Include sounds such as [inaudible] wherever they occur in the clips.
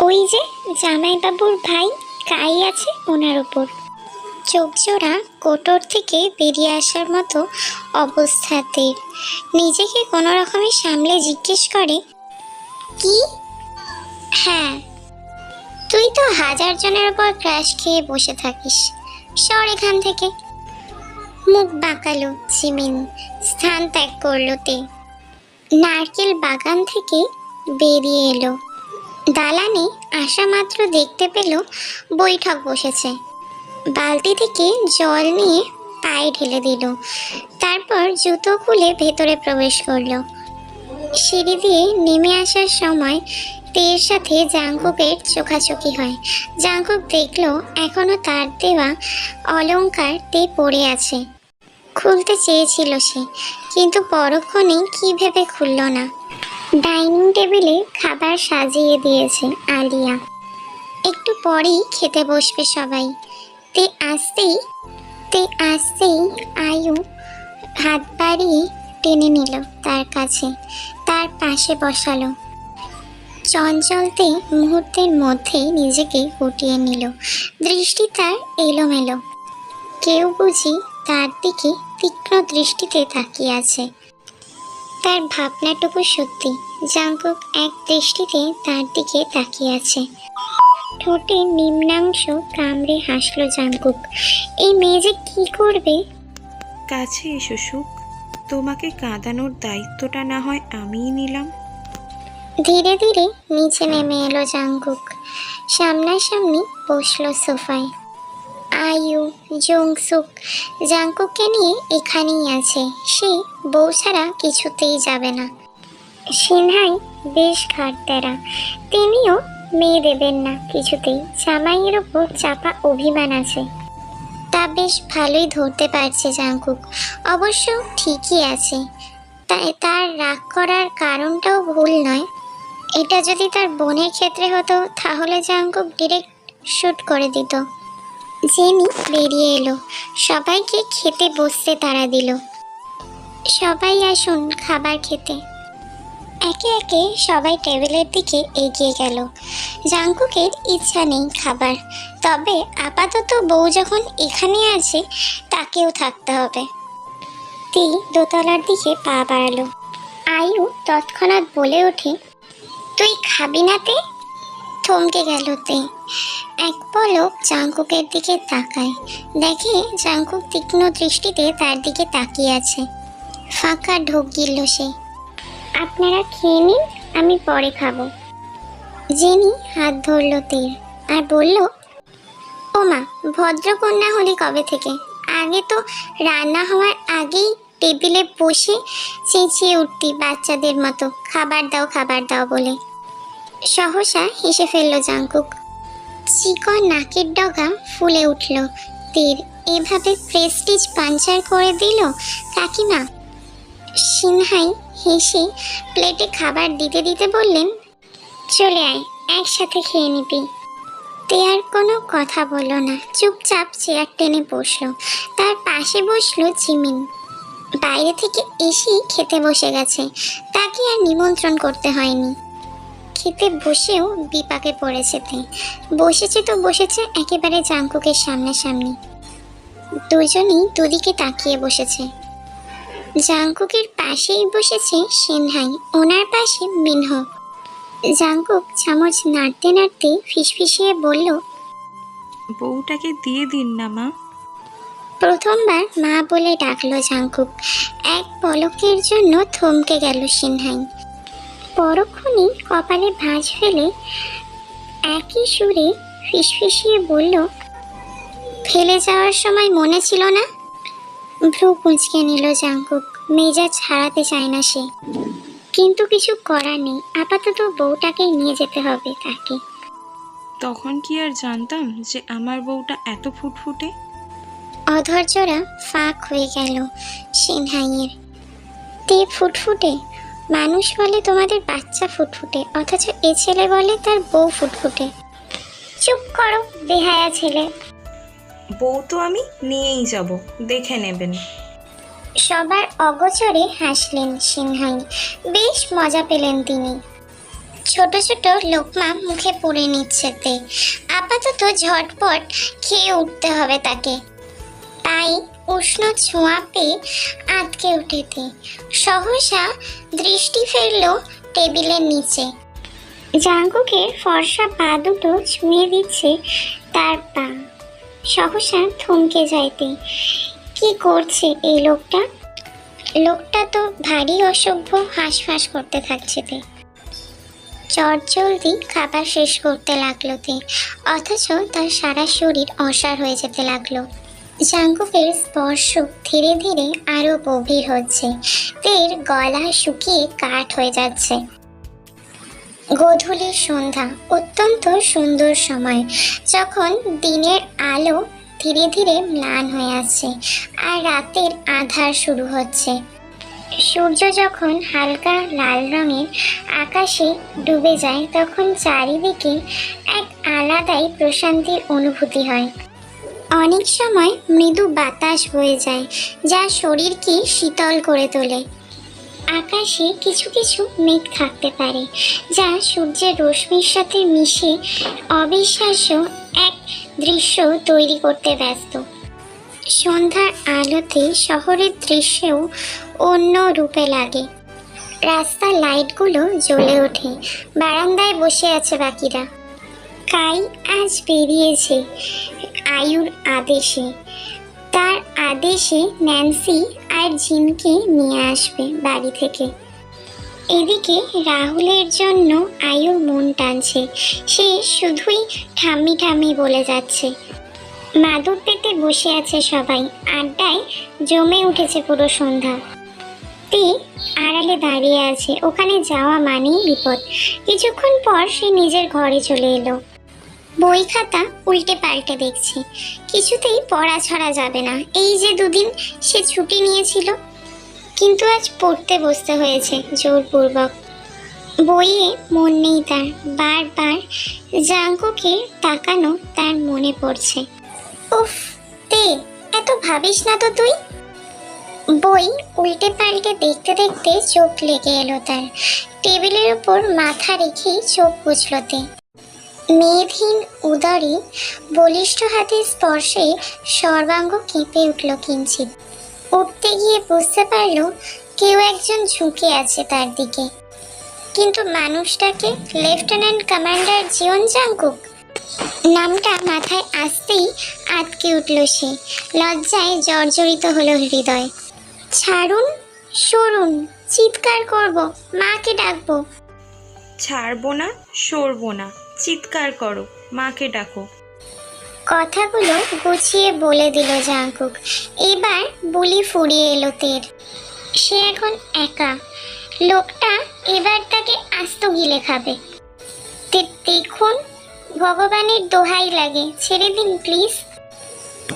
ওই যে জামাইবাবুর ভাই কাই আছে ওনার উপর। চোখ জোড়া কোটর থেকে বেরিয়ে আসার মতো অবস্থাতে নিজেকে কোনো রকমে সামলে জিজ্ঞেস করে, কি? হ্যাঁ। তুই তো হাজার জনের উপর ক্রাশ খেয়ে বসে থাকিস। সর এখান থেকে। মুখ বাঁকালো জিমিন, স্থান ত্যাগ করল তে। নারকেল বাগান থেকে বেরিয়ে এলো। দালানে আসা মাত্র দেখতে পেল বৈঠক বসেছে। বালতি থেকে জল নিয়ে পায়ে ঢেলে দিল। তারপর জুতো খুলে ভেতরে প্রবেশ করল। সিঁড়ি দিয়ে নেমে আসার সময় তের সাথে জাঙ্কুকের চোখাচোখি হয়। জাঙ্কুক দেখল এখনও তার দেওয়া অলংকার তে পড়ে আছে। খুলতে চেয়েছিল সে, কিন্তু পরক্ষণেই কী ভেবে খুলল না। ডাইনিং টেবিলে খাবার সাজিয়ে দিয়েছে আলিয়া। একটু পরেই খেতে বসবে সবাই। তে আসতেই তে আসতেই আয়ু হাত বাড়িয়ে টেনে নিল তার কাছে, তার পাশে বসালো। চঞ্চলতে মুহূর্তের মধ্যে নিজেকে গুটিয়ে নিল। দৃষ্টি তার এলোমেলো। কেউ বুঝি তার দিকে তীক্ষ্ণ দৃষ্টিতে তাকিয়ে আছে। তার ভাবনাটুকু সত্যি। জাঙ্কুক এক দৃষ্টিতে তার দিকে তাকিয়ে আছে। ঠোঁটে নিম্নাংশ কামড়ে হাসলো জাঙ্কুক এই মেয়ে যে কি করবে? কাছে এসো সুখ। তোমাকে কাঁদানোর দায়িত্বটা না হয় আমিই নিলাম। ধীরে ধীরে নিচে নেমে এলো জাঙ্কুক সামনাসামনি বসল সোফায়। আয়ু জংসুক জাঙ্কুককে নিয়ে এখানেই আছে। সে বউ ছাড়া কিছুতেই যাবে না। সিনহাই বেশ ঘাটতেরা তিনিও মেয়ে দেবেন না কিছুতেই। জামাইয়ের ওপর চাপা অভিমান আছে। তা বেশ ভালোই ধরতে পারছে জাঙ্কুক। অবশ্য ঠিকই আছে। তাই তার রাগ করার কারণটাও ভুল নয়। এটা যদি তার বোনের ক্ষেত্রে হতো, তাহলে জাঙ্কুক ডিরেক্ট শ্যুট করে দিত। জেনি বেরিয়ে এলো। সবাইকে খেতে বসতে তারা দিল। সবাই আসুন খাবার খেতে। একে একে সবাই টেবিলের দিকে এগিয়ে গেল। জাঙ্কুকের ইচ্ছা নেই খাবার। তবে আপাতত বউ যখন এখানে আছে, তাকেও থাকতে হবে। তি দোতলার দিকে পা বাড়ালো। আয়ু তৎক্ষণাৎ বলে ওঠে, তুই খাবি না তে? থমকে গেল তে। এক পলক জাঙ্কুকের দিকে তাকায়। দেখে জাঙ্কুক তীক্ষ্ণ দৃষ্টিতে তার দিকে তাকিয়ে আছে। ফাঁকা ঢোক গিলল সে। আপনারা খেয়ে নিন, আমি পরে খাব। জেনি হাত ধরল তীর আর বলল, ওমা, ভদ্রকন্যা হলি কবে থেকে? আগে তো রান্না হওয়ার আগেই টেবিলে বসে চেঁচিয়ে উঠতি বাচ্চাদের মতো। খাবার দাও খাবার দাও বলে। সহসা হেসে ফেলল জাঙ্কুক চিকন নাকের ডগা ফুলে উঠল। তীর এভাবে প্রেস্টিজ পাঞ্চার করে দিল? কাকিমা, সিনহাই হেসে প্লেটে খাবার দিতে দিতে বললেন, চলে আয়, একসাথে খেয়ে নিবি। তে আর কোনো কথা বলল না। চুপচাপ চেয়ার টেনে বসল। তার পাশে বসল জিমিন বাইরে থেকে এসেই খেতে বসে গেছে। তাকে আর নিমন্ত্রণ করতে হয়নি। খেতে বসেও বিপাকে পড়েছে তে। বসেছে তো বসেছে একেবারে জাঙ্কুকের সামনাসামনি। দুজনেই দুদিকে তাকিয়ে বসেছে। জাঙ্কুকের পাশেই বসেছে সেনহাই ওনার পাশে মিনহ। জাঙ্কুক চামচ নাড়তে নাড়তে ফিসফিসিয়ে বলল বউটাকে দিয়ে দিন না মা। প্রথমবার মা বলে ডাকলো জাঙ্কুক এক পলকের জন্য থমকে গেল সিনহাই। পরক্ষণই কপালে ভাঁজ ফেলে একই সুরে ফিসফিসিয়ে বলল ফেলে যাওয়ার সময় মনে ছিল না? ভ্রু কুঁচকে নিল জাঙ্কুক মেজাজ ছাড়াতে চায় না সে। কিন্তু কিছু করার নেই আপাতত বউটাকেই নিয়ে যেতে হবে তাকে। তখন কি আর জানতাম যে আমার বউটা এত ফুটফুটে? অধৈর্যরা ফাঁক হয়ে গেল সিনহাইয়ের। তে ফুটফুটে? মানুষ বলে তোমাদের বাচ্চা ফুটফুটে অথচ এ ছেলে বলে তার বউ ফুটফুটে। চুপ করো বেহায়া ছেলে। বউ তো আমি নিয়েই যাব দেখে নেবেন। সবার অগোচরে হাসলেন সিনহাই বেশ মজা পেলেন তিনি। ছোট ছোট লোকমা মুখে পুড়ে নিচ্ছেতে। আপাতত ঝটপট খেয়ে উঠতে হবে তাকে। তাই উষ্ণ ছোঁয়া পেয়ে আটকে উঠেতে সহসা দৃষ্টি ফেলল টেবিলের নিচে। জাঙ্কুকের ফর্সা পা দুটো ছুঁয়ে দিচ্ছে তার পা। সহসা থমকে যাইতে। কি করছে এই লোকটা? লোকটা তো ভারী অসভ্য, হাঁসফাঁস করতে থাকছে তে। চটজলদি খাবার শেষ করতে লাগল তে, অথচ তার সারা শরীর অসার হয়ে যেতে লাগল। জাঙ্কুকের স্পর্শ ধীরে ধীরে আরও গভীর হচ্ছে। তের গলা শুকিয়ে কাঠ হয়ে যাচ্ছে। গোধূলির সন্ধ্যা, অত্যন্ত সুন্দর সময়। যখন দিনের আলো ধীরে ধীরে ম্লান হয়ে আসছে আর রাতের আধার শুরু হচ্ছে। সূর্য যখন হালকা লাল রঙের আকাশে ডুবে যায়, তখন চারিদিকে এক আলাদাই প্রশান্তির অনুভূতি হয়। অনেক সময় মৃদু বাতাস বয়ে যায়, যা শরীরকে শীতল করে তোলে। আকাশে কিছু কিছু মেঘ থাকতে পারে, যা সূর্যের রশ্মির সাথে মিশে অবিশ্বাস্য এক দৃশ্য তৈরি করতে ব্যস্ত। সন্ধ্যার আলোতে শহরের দৃশ্যেও অন্য রূপে লাগে। রাস্তার লাইটগুলো জ্বলে ওঠে, বারান্দায় বসে আছে বাকিরা। কাই আজ বেরিয়েছে আয়ুর আদেশে। তার আদেশে ন্যান্সি আর জিমকে নিয়ে আসবে বাড়ি থেকে। এদিকে রাহুলের জন্য আয়ুর মন টানছে। সে শুধুই ঠাম্মি ঠাম্মি বলে যাচ্ছে। মাদুর পেতে বসে আছে সবাই। আড্ডায় জমে উঠেছে পুরো সন্ধ্যা। তে আড়ালে দাঁড়িয়ে আছে। ওখানে যাওয়া মানেই বিপদ। কিছুক্ষণ পর সে নিজের ঘরে চলে এলো। বই খাতা উল্টে পাল্টে দেখছে। কিছুতেই পড়া ছড়া যাবে না। এই যে দুদিন সে ছুটি নিয়েছিল, কিন্তু আজ পড়তে বসতে হয়েছে জোরপূর্বক। বইয়ে মন নেই তার, বারবার জাঙ্কুকে তাকানো তার মনে পড়ছে। উফ, তে, এত ভাবিস না তো তুই? বই উল্টে পাল্টে দেখতে দেখতে চোখ লেগে এলো তার। টেবিলের উপর মাথা রেখেই চোখ বুঝলতে মেদহীন উদরে, বলিষ্ঠ হাতের স্পর্শে সর্বাঙ্গ কেঁপে উঠল কিঞ্চিত উঠতে গিয়ে বুঝতে পারল কেউ একজন ঝুঁকে আছে তার দিকে। কিন্তু মানুষটাকে লেফটেন্যান্ট কমান্ডার জিওন জাঙ্কুক? নামটা মাথায় আসতেই আটকে উঠল সে, লজ্জায় জর্জরিত হলো হৃদয়। ছাড়ুন, সরুন, চিৎকার করব, মাকে ডাকবো। ছাড়বো না, সরবো না। চিৎকার করো, মাকে ডাকো। কথাগুলো গুছিয়ে বলে দিল জাঙ্কুক। এবার বুলি ফুরিয়ে এলো তের। সে এখন একা। লোকটা এবার তাকে আস্ত গিলে খাবে। দেখুন, ভগবানের দোহাই লাগে। ছেড়ে দিন, প্লিজ।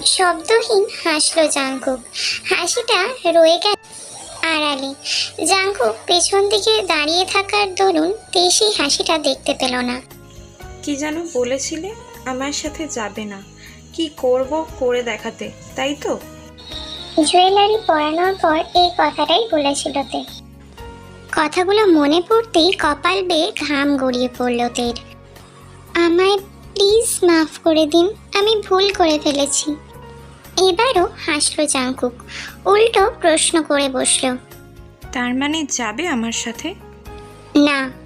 শব্দহীন হাসলো জাঙ্কুক। হাসিটা রয়ে গেল আড়ালে। জাঙ্কুক পেছন দিকে দাঁড়িয়ে থাকার দরুন তে সেই হাসিটা দেখতে পেল না। কি যেন বলেছিলে? আমার সাথে যাবে না। কি করব করে দেখাতে তাই তো? জুয়েলারি পরানোর পর এই কথাটাই বলেছিল তে। কথাগুলো মনে পড়তেই কপাল বেয়ে ঘাম গড়িয়ে পড়ল তের। আমায় প্লিজ মাফ করে দিন আমি ভুল করে ফেলেছি। এবারও হাসলো জাঙ্কুক উল্টো প্রশ্ন করে বসল। তার মানে যাবে আমার সাথে? না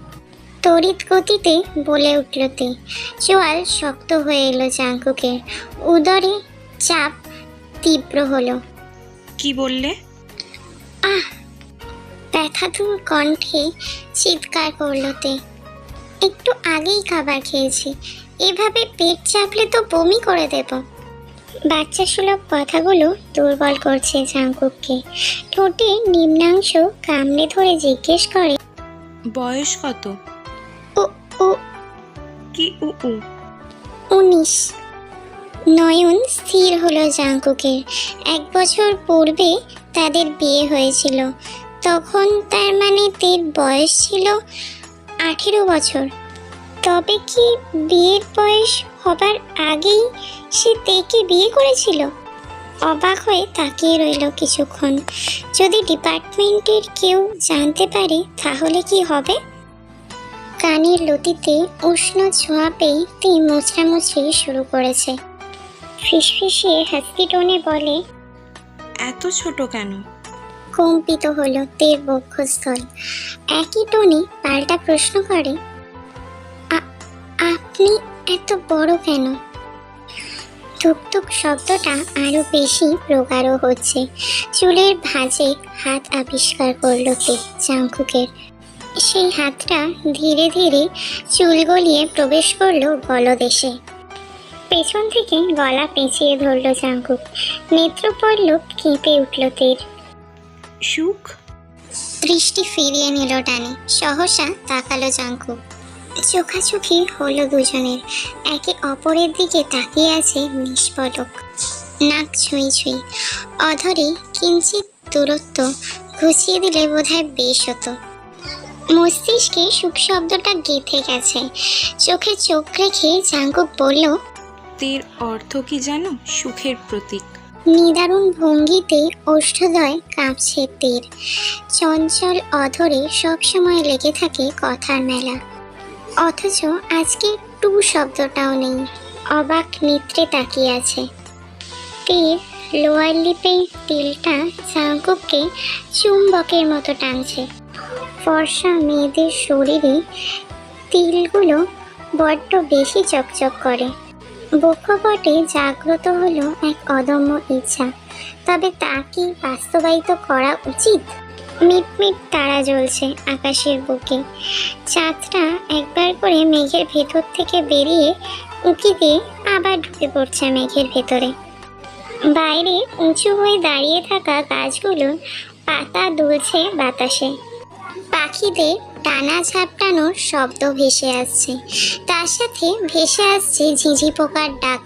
তড়িৎ গতিতে বলে উঠল তে। চোয়াল শক্ত হয়ে এলো জাঙ্কুকের উদরে চাপ তীব্র হলো। কি বললে? আহ! ব্যথাতুর কণ্ঠে চিৎকার করল তে। একটু আগেই খাবার খেয়েছি। এভাবে পেট চাপলে তো বমি করে দেব। বাচ্চা সুলভ কথাগুলো দুর্বল করছে জাঙ্কুককে ঠোঁটে নিম্নাংশ কামড়ে ধরে জিজ্ঞেস করে বয়স কত? ও কি উ উ? উনিশ। নয়ন স্থির হলো জাঙ্কুকের। এক বছর পূর্বে তাদের বিয়ে হয়েছিল। তখন তার মানে তের বয়স ছিল আঠেরো বছর। তবে কি বিয়ের বয়স হবার আগেই সে তেকে বিয়ে করেছিল? অবাক হয়ে তাকিয়ে রইল কিছুক্ষণ। যদি ডিপার্টমেন্টের কেউ জানতে পারে তাহলে কি হবে? কানের লতিতে উষ্ণ ছোঁয়া পেয়ে তি মুচড়ামুচড়ি শুরু করেছে। ফিসফিসিয়ে হাসকি টোনে বলে এত ছোট কেন? কম্পিত হলো তের বক্ষস্থল। একই টোনে পাল্টা প্রশ্ন করে আপনি এত বড় কেন? থুকথুক শব্দটা আরও বেশি প্রগাঢ় হচ্ছে। চুলের ভাঁজে হাত আবিষ্কার করল তে চাঙ্কুকের সেই হাতটা ধীরে ধীরে চুল গলিয়ে প্রবেশ করল গলদেশে পেছন থেকে গলা পেঁচিয়ে ধরলো চাঙ্কুক নেত্র পড়ল কেঁপে উঠল তের। সুখ? দৃষ্টি ফিরিয়ে নিল টানে। সহসা তাকালো জাঙ্কু চোখাচোখি হলো দুজনের। একে অপরের দিকে তাকিয়ে আছে নিষ্পলক। নাক ছুঁই ছুঁই। অধরে কিঞ্চিত দূরত্ব ঘুষিয়ে দিলে বোধহয় বেশ হতো। মস্তিষ্কে সুখ শব্দটা গেঁথে গেছে। চোখে চোখ রেখে জাঙ্কুক বলল তের অর্থ কি জানো? সুখের প্রতীক। নিদারুণ ভঙ্গিতে ওষ্ঠদয় কাঁপছে তীর। চঞ্চল অধরে সবসময় লেগে থাকে কথার মেলা। অথচ আজকে টু শব্দটাও নেই। অবাক নেত্রে তাকিয়ে আছে। তীর লোয়ার লিপের তিলটা চাঙ্কুককে চুম্বকের মতো টানছে। ফর্সা মেয়েদের শরীরে তিলগুলো বড্ড বেশি চকচক করে। বক্ষপটে জাগ্রত হলো এক অদম্য ইচ্ছা। তবে তা কি বাস্তবায়িত করা উচিত? মিটমিট তারা জ্বলছে আকাশের বুকে। চাঁদটা একবার করে মেঘের ভেতর থেকে বেরিয়ে উঁকি দিয়ে আবার ঢুকে পড়ছে মেঘের ভেতরে। বাইরে উঁচু হয়ে দাঁড়িয়ে থাকা গাছগুলোর পাতা দুলছে বাতাসে। পাখিদের টানা ঝাপটানোর শব্দ ভেসে আসছে। তার সাথে ভেসে আসছে ঝিঝি পোকার ডাক,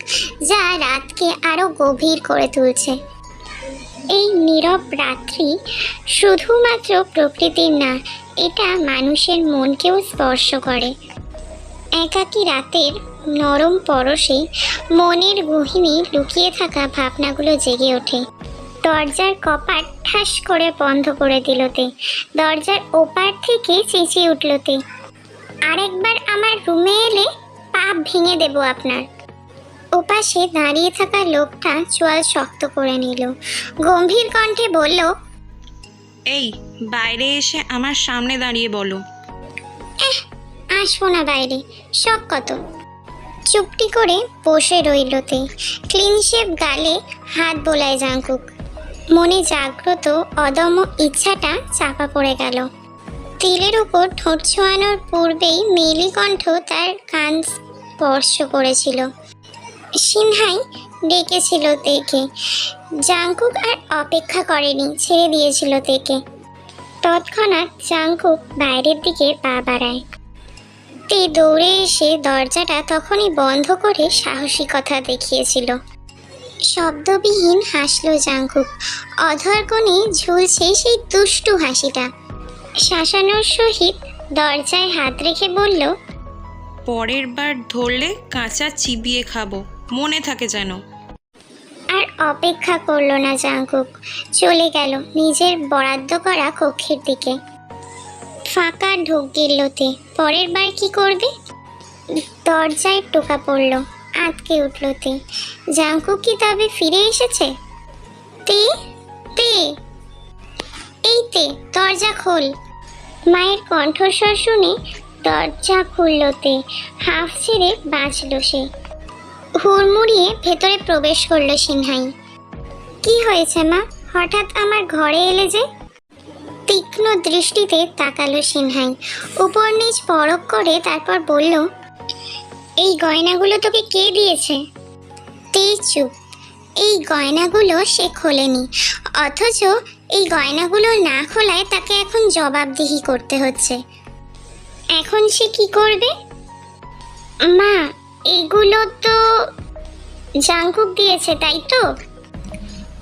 যা রাতকে আরও গভীর করে তুলছে। এই নীরব রাত্রি শুধুমাত্র প্রকৃতির না, এটা মানুষের মনকেও স্পর্শ করে। একাকী রাতের নরম পরশে মনের গহিনী লুকিয়ে থাকা ভাবনাগুলো জেগে ওঠে। দরজার কপাট ঠাস করে বন্ধ করে দিলতে। দরজার ওপার থেকে চেঁচিয়ে উঠলতে আরেকবার আমার রুমে এলে পা ভেঙে দেব আপনার। ওপাশে দাঁড়িয়ে থাকা লোকটা চোয়াল শক্ত করে নিল। গম্ভীর কণ্ঠে বলল এই বাইরে এসে আমার সামনে দাঁড়িয়ে বলো। আসব না বাইরে শখ কত? চুপটি করে বসে রইলতে ক্লিন শেপ গালে হাত বোলায় জাঙ্কুক মনে জাগ্রত অদম্য ইচ্ছাটা চাপা পড়ে গেল। তিলের উপর ঠোঁট ছোঁয়ানোর পূর্বেই মেলি কণ্ঠ তার কান স্পর্শ করেছিল। সিনহাই ডেকেছিল তেকে। জাঙ্কুক আর অপেক্ষা করেনি, ছেড়ে দিয়েছিল তেকে। তৎক্ষণাৎ জাঙ্কুক বাইরের দিকে পা বাড়ায়। তে দৌড়ে এসে দরজাটা তখনই বন্ধ করে সাহসিকতা দেখিয়েছিল। শব্দবিহীন হাসলো জাঙ্কুক অধর কোণে ঝুলছে সেই দুষ্টু হাসিটা। শাসানোর সহিত দরজায় হাত রেখে বলল পরের বার ধরলে কাঁচা চিবিয়ে খাব মনে থাকে যেন। আর অপেক্ষা করল না জাঙ্কুক চলে গেল নিজের বরাদ্দ করা কক্ষের দিকে। ফাঁকা ঢোক গিলতে পরের বার কি করবে? দরজায় টোকা পড়ল। আটকে উঠলতে জাঙ্কুক কি তবে ফিরে এসেছে? তে তে। এই তে, দরজা খোল। মায়ের কণ্ঠস্বর শুনে দরজা খুলল তে। হাফ ছেড়ে বাঁচল সে। হুড়মুড়িয়ে ভেতরে প্রবেশ করল সিনহাই কি হয়েছে মা? হঠাৎ আমার ঘরে এলে যে? তীক্ষ্ণ দৃষ্টিতে তাকালো সিনহাই উপর নিচ পরক করে তারপর বলল এই গয়নাগুলো তোকে কে দিয়েছে? তেই চুপ। এই গয়নাগুলো সে খোলেনি। অথচ এই গয়নাগুলো না খোলায় তাকে এখন জবাবদিহি করতে হচ্ছে। এখন সে কি করবে? মা, এগুলো তো জাঙ্কুক দিয়েছে, তাই তো?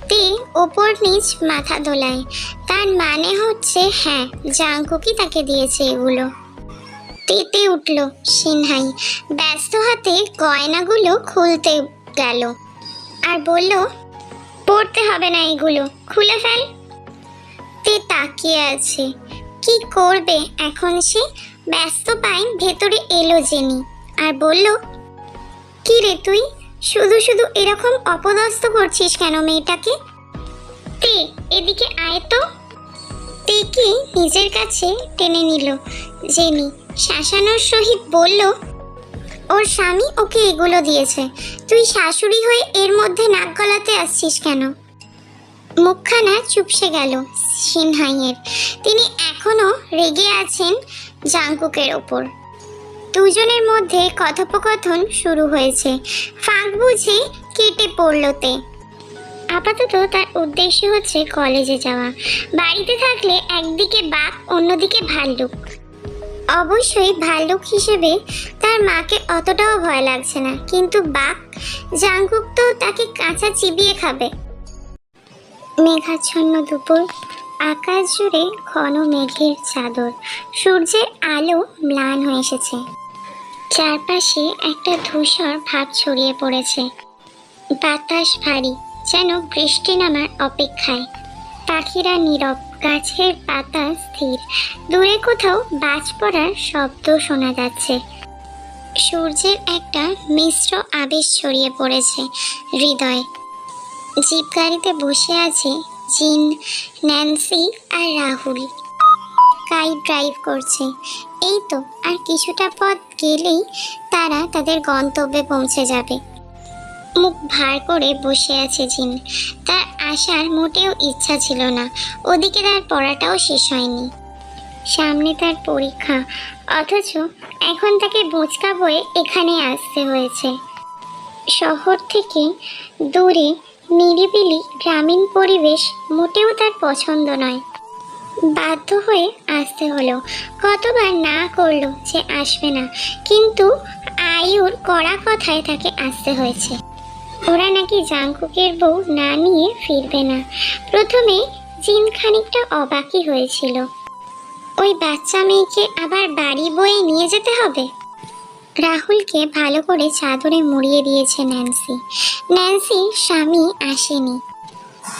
তে ওপর নিচ মাথা দোলায়। তার মানে হচ্ছে হ্যাঁ জাঙ্কুকই তাকে দিয়েছে এগুলো। তেতে উঠল সিনহাই। ব্যস্ত হাতে গয়নাগুলো খুলতে গেল আর বলল, পড়তে হবে না এগুলো, খুলে ফেল। তে তাকিয়ে আছে। কি করবে এখন সে? ব্যস্ত পায় ভেতরে এলো জেনি আর বলল, কি রে তুই? শুধু শুধু এরকম অপদস্থ করছিস কেন মেয়েটাকে? তে, এদিকে আয় তো। তেকে নিজের কাছে টেনে নিল জেনি। শাসানোর সহিত বলল, ওর স্বামী ওকে এগুলো দিয়েছে। তুই শাশুড়ি হয়ে এর মধ্যে নাক গলাতে আসছিস কেন? মুখখানা চুপসে গেল সিনহাইয়ের। তিনি এখনও রেগে আছেন জাংকুকের ওপর। দুজনের মধ্যে কথোপকথন শুরু হয়েছে। ফাঁক বুঝে কেটে পড়ল তে। আপাতত তার উদ্দেশ্য হচ্ছে কলেজে যাওয়া। বাড়িতে থাকলে একদিকে বাঘ, অন্যদিকে ভাল্লুক। অবশ্যই ভাল্লুক হিসেবে তার মাকে অতটাও ভয় লাগছে না। কিন্তু বাঘ জাংকুক তো তাকে কাঁচা চিবিয়ে খাবে। মেঘাচ্ছন্ন দুপুর। আকাশ জুড়ে ঘন মেঘের চাদর। সূর্যের আলো ম্লান হয়ে এসেছে। চারপাশে একটা ধূসর ভাব ছড়িয়ে পড়েছে। বাতাস ভারী, যেন বৃষ্টি নামার অপেক্ষায়। পাখিরা নীরব। গাছের পাতা স্থির। দূরে কোথাও বাজ পড়ার শব্দ শোনা যাচ্ছে। সূর্যের একটা মিশ্র আবেশ ছড়িয়ে পড়েছে হৃদয়। জিপ গাড়িতে বসে আছে জিন, ন্যান্সি আর রাহুল। কাই ড্রাইভ করছে। এই তো আর কিছুটা পথ গেলেই তারা তাদের গন্তব্যে পৌঁছে যাবে। মুখ ভার করে বসে আছে জিন। তার আসার মোটেও ইচ্ছা ছিল না। ওদিকে তার পড়াটাও শেষ হয়নি। সামনে তার পরীক্ষা। অথচ এখন তাকে বোচকা বয়ে এখানে আসতে হয়েছে। শহর থেকে দূরে নিরিবিলি গ্রামীণ পরিবেশ মোটেও তার পছন্দ নয়। বাধ্য হয়ে আসতে হলো। কতবার না করল যে আসবে না। কিন্তু আয়ুর কড়া কথায় তাকে আসতে হয়েছে। ওরা নাকি জাংকুকের বউ না নিয়ে ফিরবে না। প্রথমে জিন খানিকটা অবাকই হয়েছিল। ওই বাচ্চা মেয়েকে আবার বাড়ি বয়ে নিয়ে যেতে হবে? রাহুলকে ভালো করে চাদরে মুড়িয়ে দিয়েছে ন্যান্সি। ন্যান্সি স্বামী আসেনি।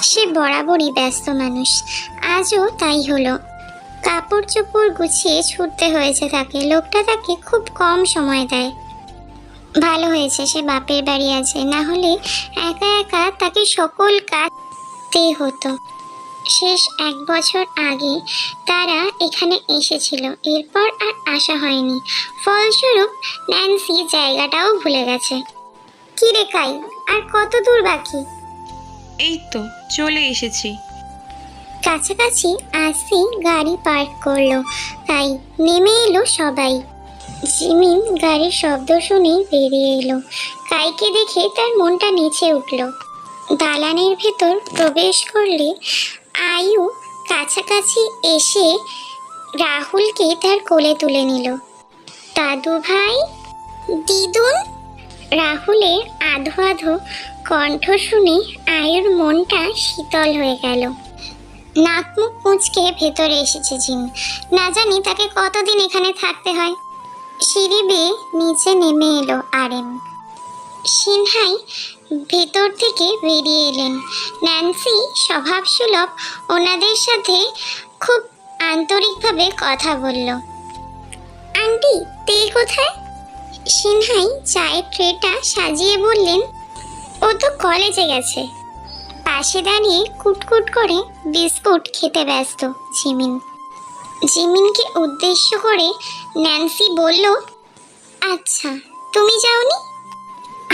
সে বরাবরই ব্যস্ত মানুষ। আজও তাই হলো। কাপড় চোপড় গুছিয়ে ছুটতে হয়েছে তাকে। লোকটা তাকে খুব কম সময় দেয়। ভালো হয়েছে সে বাপের বাড়ি আছে। না হলে একা একা তাকে সকল কাজ করতে হতো। শেষ এক বছর আগে তারা এখানে এসেছিল। এরপর আর আসা হয়নি। ফলস্বরূপ ন্যান্সি জায়গাটাও ভুলে গেছে। কি রে কাই আর কত দূর বাকি? এই তো চলে এসেছি। কাছাকাছি আসি গাড়ি পার্ক করল। তাই নেমে এলো সবাই। জিমিন গাড়ির শব্দ শুনেই বেরিয়ে এলো। কাইকে দেখে তার মনটা নিচে উঠল। দালানের ভেতর প্রবেশ করলে আয়ু কাছাকাছি এসে রাহুলকে তার কোলে তুলে নিল। দাদু ভাই? দিদুন? রাহুলের আধো আধো কণ্ঠ শুনে আয়ুর মনটা শীতল হয়ে গেল। নাক মুখ ভেতরে এসেছে জিন না জানি তাকে কতদিন এখানে থাকতে হয়। সিঁড়ি বেয়ে নিচে নেমে এলো আরেম। সিনহাই ভেতর থেকে বেরিয়ে এলেন। ন্যান্সি স্বভাবসুলভ ওনাদের সাথে খুব আন্তরিকভাবে কথা বলল। আন্টি, তে কোথায়? সিনহাই চায়ের ট্রেটা সাজিয়ে বললেন, ও তো কলেজে গেছে। পাশে দাঁড়িয়ে কুটকুট করে বিস্কুট খেতে ব্যস্ত জিমিন। জিমিনকে উদ্দেশ্য করে ন্যান্সি বলল আচ্ছা তুমি যাওনি?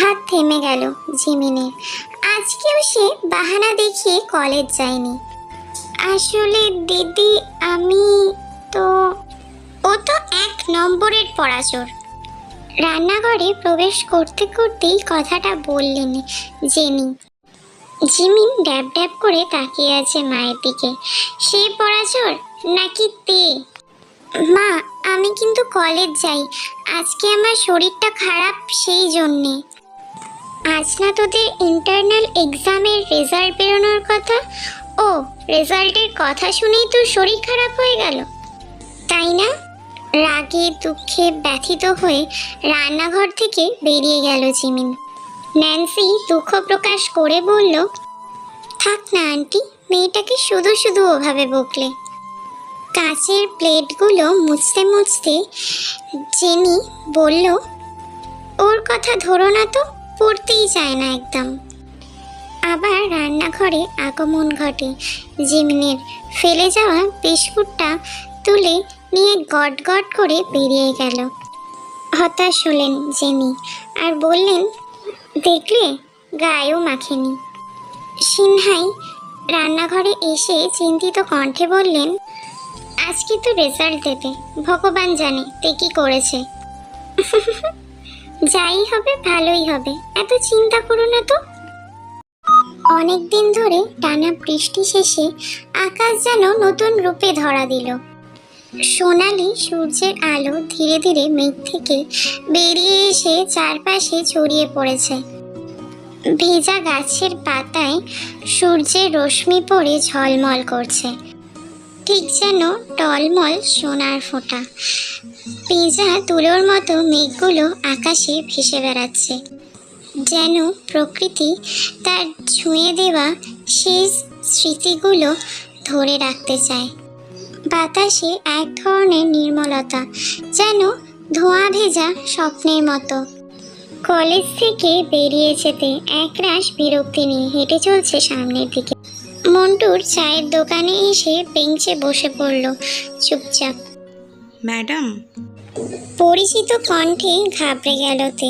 হাত থেমে গেল জিমিনের। আজকেও সে বাহানা দেখিয়ে কলেজ যায়নি। আসলে দিদি, আমি তো, ও তো এক নম্বরের পড়াচোর রান্নাঘরে প্রবেশ করতে করতেই কথাটা বললেন জেনি জিমিন ড্যাব ড্যাব করে তাকিয়ে আছে মায়ের দিকে। সে পড়াচোর নাকি তে? মা, আমি কিন্তু কলেজ যাই। আজকে আমার শরীরটা খারাপ সেই জন্যে। আজ না তোদের ইন্টারনাল এক্সামের রেজাল্ট বেরোনোর কথা? ও রেজাল্টের কথা শুনেই তোর শরীর খারাপ হয়ে গেল। তাই না? রাগে, দুঃখে ব্যথিত হয়ে রান্নাঘর থেকে বেরিয়ে গেল জিমিন। ন্যান্সি দুঃখ প্রকাশ করে বলল, থাক না আন্টি, মেয়েটাকে শুধু শুধু ওভাবে বকলে। কাচের প্লেটগুলো মুছতে মুছতে জেনি বলল, ওর কথা ধরো না তো, পড়তেই চায় না একদম। আবার রান্নাঘরে আগমন ঘটে। জিমিনের ফেলে যাওয়া বিস্কুটটা তুলে নিয়ে গট গট করে বেরিয়ে গেল। হতাশ হলেন জেনি আর বললেন, দেখলে, গায়েও মাখেনি। সিনহাই রান্নাঘরে এসে চিন্তিত কণ্ঠে বললেন আজকে তো রেজাল্ট দেবে। ভগবান জানে তে কি করেছে। [laughs] যাই হবে, ভালোই হবে। এত চিন্তা করো না তো। অনেক দিন ধরে টানা বৃষ্টি শেষে আকাশ যেন নতুন রূপে ধরা দিল। সোনালি সূর্যের আলো ধীরে ধীরে মেঘ থেকে বেরিয়ে এসে চারপাশে ছড়িয়ে পড়েছে। ভেজা গাছের পাতায় সূর্যের রশ্মি পড়ে ঝলমল করছে। ঠিক যেন টলমল সোনার ফোঁটা। ভেজা তুলোর মতো মেঘগুলো আকাশে ভেসে বেড়াচ্ছে। যেন প্রকৃতি তার ছুঁয়ে দেওয়া শেষ স্মৃতিগুলো ধরে রাখতে চায়। বাতাসে এক ধরনের নির্মলতা, যেন ধোঁয়া ভেজা স্বপ্নের মতো। কলেজ থেকে বেরিয়ে যেতে একরাশ বিরক্তি নিয়ে হেঁটে চলছে সামনের দিকে। মন্টুর চায়ের দোকানে এসে বেঞ্চে বসে পড়ল। চুপচাপ। ম্যাডাম? পরিচিত কণ্ঠে ঘাবড়ে গেল তে।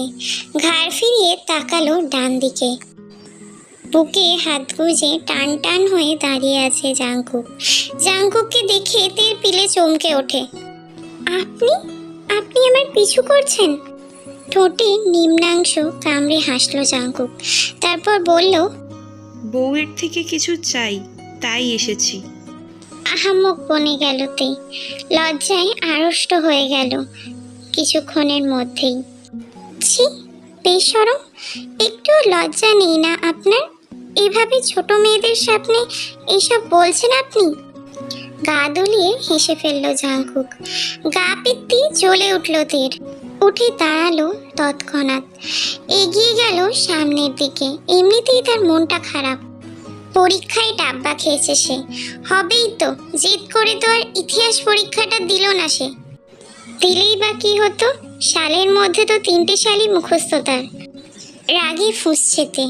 ঘাড় ফিরিয়ে তাকালো ডান দিকে। বুকে হাত গুজে টান টান হয়ে দাঁড়িয়ে আছে জাঙ্কুক জাংকুককে দেখে তের পিলে চমকে ওঠে। আপনি? আপনি আমার পিছু করছেন? ঠোঁটে নিম্নাংশ কামড়ে হাসলো জাঙ্কুক তারপর বলল বউয়ের থেকে কিছু চাই, তাই এসেছি। আহাম্মক বনে গেল তে। লজ্জায় আড়ষ্ট হয়ে গেল কিছুক্ষণের মধ্যেই। ছি বেসরম একটু লজ্জা নেই না আপনার? এভাবে ছোট মেয়েদের সামনে এসব বলছেন আপনি? গা দলিয়ে হেসে ফেলল জাঙ্কুক গা পিত্তি জ্বলে উঠল তের। উঠে দাঁড়াল তৎক্ষণাৎ। এগিয়ে গেল সামনের দিকে। এমনিতেই তার মনটা খারাপ। পরীক্ষায় ডাব্বা খেয়েছে সে। হবেই তো জিদ করে তো আর ইতিহাস পরীক্ষাটা দিল না সে। দিলেই বা কি হতো? সালের মধ্যে তো তিনটে সালই মুখস্থ তার। রাগে ফুসছেতে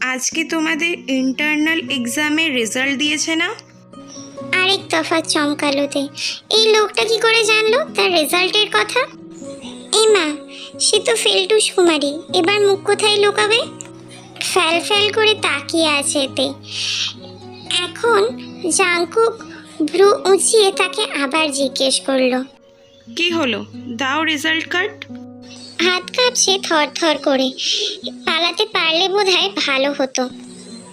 আজকে তোমাদের ইন্টারনাল এক্সামের রেজাল্ট দিয়েছে না? আরেক তফাৎ চমকালোতে এই লোকটা কি করে জানলো তার রেজাল্টের কথা? এ মা সে তো ফেলটুস কুমারী এবার মুখ কোথায় লুকাবে? ফ্যাল ফ্যাল করে তাকিয়ে আছে এতে। এখন জাঙ্কুক ভ্রু উঁচিয়ে তাকে আবার জিজ্ঞেস করল কি হলো? দাও রেজাল্ট কার্ড। হাত কাঁপছে থর থর করে। পালাতে পারলে বোধহয় ভালো হতো।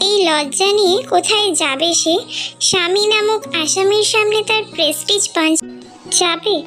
এই লজ্জা নিয়ে কোথায় যাবে সে? স্বামী নামক আসামির সামনে তার প্রেস্টিজ পাঞ্চ যাবে?